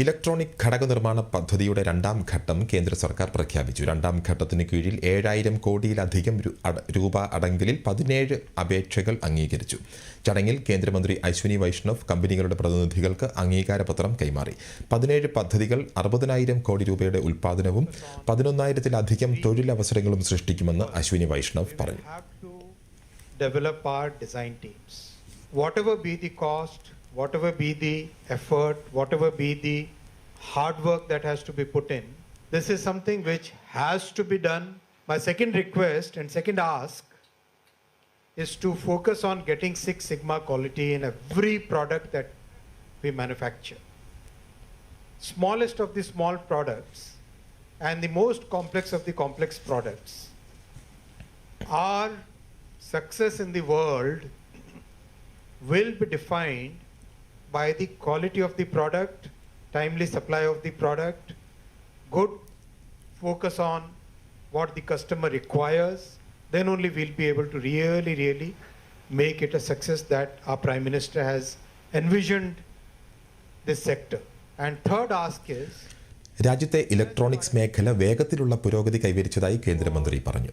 Electronic ഘടക നിർമ്മാണ പദ്ധതിയുടെ രണ്ടാം ഘട്ടം കേന്ദ്ര സർക്കാർ പ്രഖ്യാപിച്ചു. രണ്ടാം ഘട്ടത്തിന് കീഴിൽ ഏഴായിരം കോടിയിലധികം രൂപ അടങ്കലിൽ പതിനേഴ് അപേക്ഷകൾ അംഗീകരിച്ചു. ചടങ്ങിൽ കേന്ദ്രമന്ത്രി അശ്വിനി വൈഷ്ണവ് കമ്പനികളുടെ പ്രതിനിധികൾക്ക് അംഗീകാരപത്രം കൈമാറി. പതിനേഴ് പദ്ധതികൾ അറുപതിനായിരം കോടി രൂപയുടെ ഉൽപ്പാദനവും പതിനൊന്നായിരത്തിലധികം തൊഴിലവസരങ്ങളും സൃഷ്ടിക്കുമെന്ന് അശ്വിനി വൈഷ്ണവ് പറഞ്ഞു. Develop our design teams. Whatever be the cost, whatever be the effort, whatever be the hard work that has to be put in, this is something which has to be done. My second request and second ask is to focus on getting Six Sigma quality in every product that we manufacture. Smallest of the small products and the most complex of the complex products our success in the world will be defined by the quality of the product, timely supply of the product, good focus on what the customer requires, then only we'll be able to really, really make it a success that our Prime Minister has envisioned this sector. And third ask is രാജ്യത്തെ electronics മേഖല വേഗത്തിലുള്ള പുരോഗതി കൈവരിച്ചതായി കേന്ദ്രമന്ത്രി പറഞ്ഞു